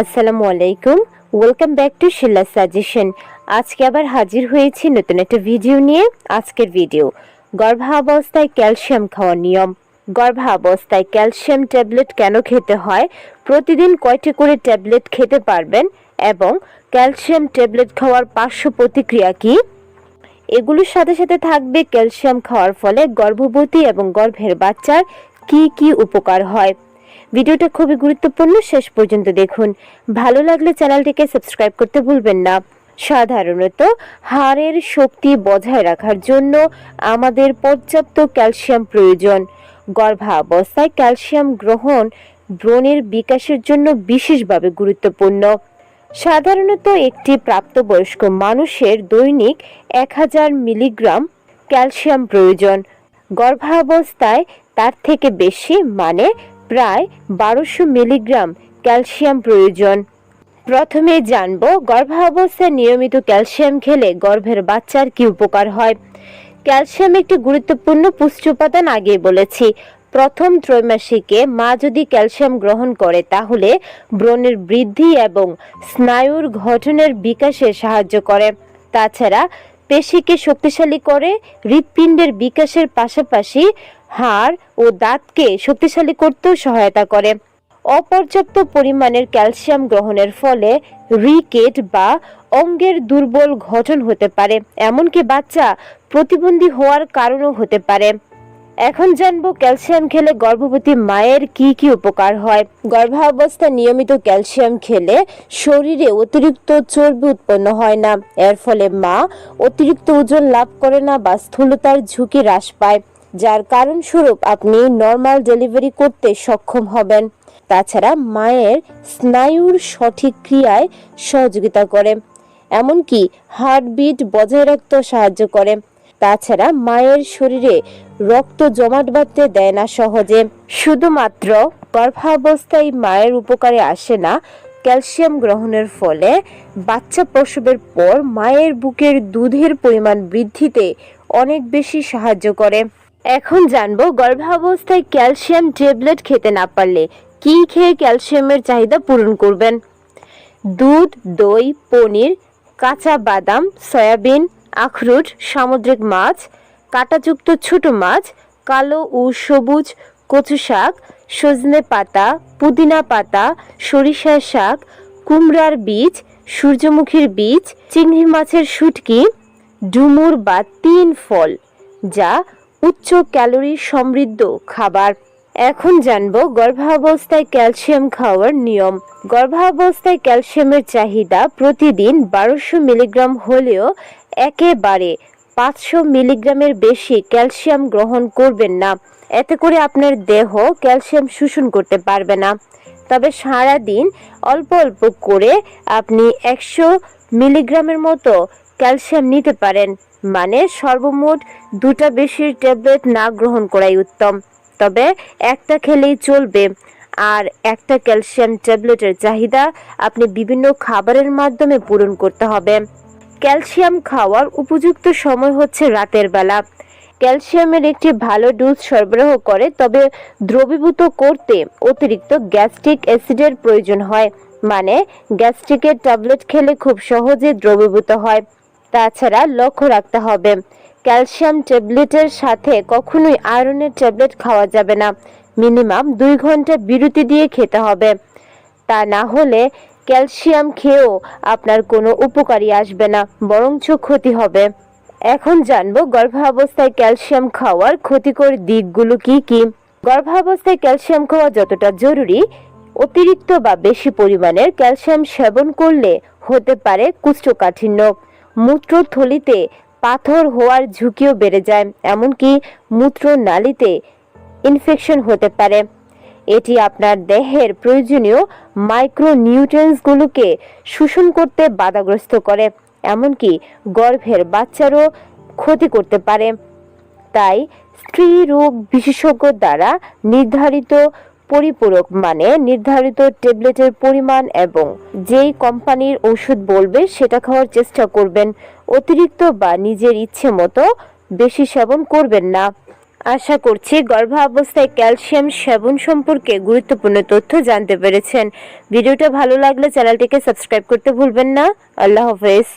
আসসালামু আলাইকুম। Welcome back to শিল্লা সাজেশন আজকে আবার হাজির হয়েছি নতুন একটা ভিডিও নিয়ে। আজকের ভিডিও, গর্ভাবস্থায় ক্যালসিয়াম খাওয়ার নিয়ম। গর্ভাবস্থায় ক্যালসিয়াম ট্যাবলেট কেন খেতে হয়? প্রতিদিন কয়টি করে ট্যাবলেট খেতে পারবেন? এবং ক্যালসিয়াম ট্যাবলেট খাওয়ার পার্শ্ব প্রতিক্রিয়া কী? এগুলোর সাথে সাথে থাকবে ক্যালসিয়াম খাওয়ার ফলে গর্ভবতী এবং গর্ভের বাচ্চার কি কি উপকার হয়? ভিডিওটা খুবই গুরুত্বপূর্ণ। শেষ পর্যন্ত দেখুন। ভালো লাগলে চ্যানেলটিকে সাবস্ক্রাইব করতে ভুলবেন না। সাধারণত হাড়ের শক্তি বজায় রাখার জন্য আমাদের পর্যাপ্ত ক্যালসিয়াম প্রয়োজন। গর্ভাবস্থায় ক্যালসিয়াম গ্রহণ ব্রণের বিকাশের জন্য বিশেষভাবে গুরুত্বপূর্ণ। সাধারণত একটি প্রাপ্তবয়স্ক মানুষের দৈনিক এক হাজার মিলিগ্রাম ক্যালসিয়াম প্রয়োজন। গর্ভাবস্থায় তার থেকে বেশি মানে প্রায় বারোশো মিলিগ্রাম ক্যালসিয়াম প্রয়োজন। প্রথমে জানব, গর্ভাবস্থায় নিয়মিত ক্যালসিয়াম খেলে গর্ভের বাচ্চার কি উপকার হয়। ক্যালসিয়াম একটি গুরুত্বপূর্ণ পুষ্টি উপাদান আগে বলেছি। প্রথম ত্রৈমাসিকে মা যদি ক্যালসিয়াম গ্রহণ করে, তাহলে ব্রণের বৃদ্ধি এবং স্নায়ুর গঠনের বিকাশে সাহায্য করে। তাছাড়া, পেশিকে শক্তিশালী করে হৃৎপিণ্ডের বিকাশের পাশাপাশি হাড় ও দাঁতকে শক্তিশালী করতেও সহায়তা করে। অপর্যাপ্ত পরিমাণের ক্যালসিয়াম গ্রহণের ফলে রিকেট বা অঙ্গের দুর্বল গঠন হতে পারে, এমনকি বাচ্চা প্রতিবন্ধী হওয়ার কারণও হতে পারে। এখন জানব ক্যালসিয়াম খেলে গর্ভবতী মায়ের কি কি উপকার হয়। গর্ভাবস্থায় নিয়মিত ক্যালসিয়াম খেলে শরীরে অতিরিক্ত চর্বি উৎপন্ন হয় না। এর ফলে মা অতিরিক্ত ওজন লাভ করে না বা স্থূলতার ঝুঁকি হ্রাস পায়। যার কারণ স্বরূপ আপনি নর্মাল ডেলিভারি করতে সক্ষম হবেন। তাছাড়া মায়ের স্নায়ুর সঠিক ক্রিয়ায় সহযোগিতা করে, এমনকি হার্টবিট বজায় রাখতেও সাহায্য করে। তাছাড়া মায়ের শরীরে রক্ত জমাট বাঁধতে দেয় না সহজে। শুধুমাত্র গর্ভাবস্থায় মায়ের উপকারে আসে না, ক্যালসিয়াম গ্রহণের ফলে বাচ্চা প্রসবের পর মায়ের বুকের দুধের পরিমাণ বৃদ্ধিতে অনেক বেশি সাহায্য করে। এখন জানব গর্ভাবস্থায় ক্যালসিয়াম ট্যাবলেট খেতে না পারলে কি খেয়ে ক্যালসিয়ামের চাহিদা পূরণ করবেন? দুধ, দই, পনির, কাঁচা বাদাম, সয়াবিন, আখরোট, সামুদ্রিক মাছ, কাঁটাযুক্ত ছোট মাছ, কালো ও সবুজ কচু শাক, সজনে পাতা, পুদিনা পাতা, সরিষার শাক, কুমড়ার বীজ, সূর্যমুখীর বীজ, চিংড়ি মাছের শুটকি, ডুমুর বা তিন ফল, যা উচ্চ ক্যালোরি সমৃদ্ধ খাবার। এখন জানব গর্ভাবস্থায় ক্যালসিয়াম খাওয়ার নিয়ম। গর্ভাবস্থায় ক্যালসিয়ামের চাহিদা প্রতিদিন বারোশো মিলিগ্রাম হলেও একেবারে পাঁচশো মিলিগ্রামের বেশি ক্যালসিয়াম গ্রহণ করবেন না। এতে করে আপনার দেহ ক্যালসিয়াম শোষণ করতে পারবে না। তবে সারা দিন অল্প অল্প করে আপনি একশো মিলিগ্রামের মতো ক্যালসিয়াম নিতে পারেন। মানে সর্বমোট দুটা বেশি ট্যাবলেট না গ্রহণ করাই উত্তম। তবে একটা খেলেই চলবে। আর একটা ক্যালসিয়াম ট্যাবলেটের চাহিদা আপনি বিভিন্ন খাবারের মাধ্যমে পূরণ করতে হবে। ক্যালসিয়াম খাওয়ার উপযুক্ত সময় হচ্ছে রাতের বেলা। ক্যালসিয়ামের একটি ভালো ডোজ সরবরাহ করে, তবে দ্রবীভূত করতে অতিরিক্ত গ্যাস্ট্রিক অ্যাসিডের প্রয়োজন হয়। মানে গ্যাস্ট্রিকের ট্যাবলেট খেলে খুব সহজে দ্রবীভূত হয়। তাছাড়া লক্ষ্য রাখতে হবে। ক্যালসিয়াম ট্যাবলেটের সাথে কখনোই আয়রনের ট্যাবলেট খাওয়া যাবে না। মিনিমাম দুই ঘণ্টা বিরতি দিয়ে খেতে হবে। তা না হলে ক্যালসিয়াম খেয়েও আপনার কোনো উপকারী আসবে না, বরঞ্চ ক্ষতি হবে। এখন জানব গর্ভাবস্থায় ক্যালসিয়াম খাওয়ার ক্ষতিকর দিকগুলো কি কি? গর্ভাবস্থায় ক্যালসিয়াম খাওয়া যতটা জরুরি, অতিরিক্ত বা বেশি পরিমাণের ক্যালসিয়াম সেবন করলে হতে পারে কুষ্ঠকাঠিন্য। মূত্রথলিতে পাথর হওয়ার ঝুঁকিও বেড়ে যায়, এমনকি মূত্রনালীতে ইনফেকশন হতে পারে। এটি আপনার দেহের প্রয়োজনীয় মাইক্রো নিউট্রিয়েন্টসগুলোকে শোষণ করতে বাধাগ্রস্ত করে, এমনকি গর্ভের বাচ্চারও ক্ষতি করতে পারে। তাই স্ত্রী রোগ বিশেষজ্ঞ দ্বারা নির্ধারিত পরিপূরক মানে নির্ধারিত ট্যাবলেটের পরিমাণ এবং যেই কোম্পানির ওষুধ বলবে সেটা খাওয়ার চেষ্টা করবেন। অতিরিক্ত বা নিজের ইচ্ছে মতো বেশি সেবন করবেন না। আশা করছি গর্ভাবস্থায় ক্যালসিয়াম সেবন সম্পর্কে গুরুত্বপূর্ণ তথ্য জানতে পেরেছেন। ভিডিওটা ভালো লাগলে চ্যানেলটিকে সাবস্ক্রাইব করতে ভুলবেন না। আল্লাহ হাফেজ।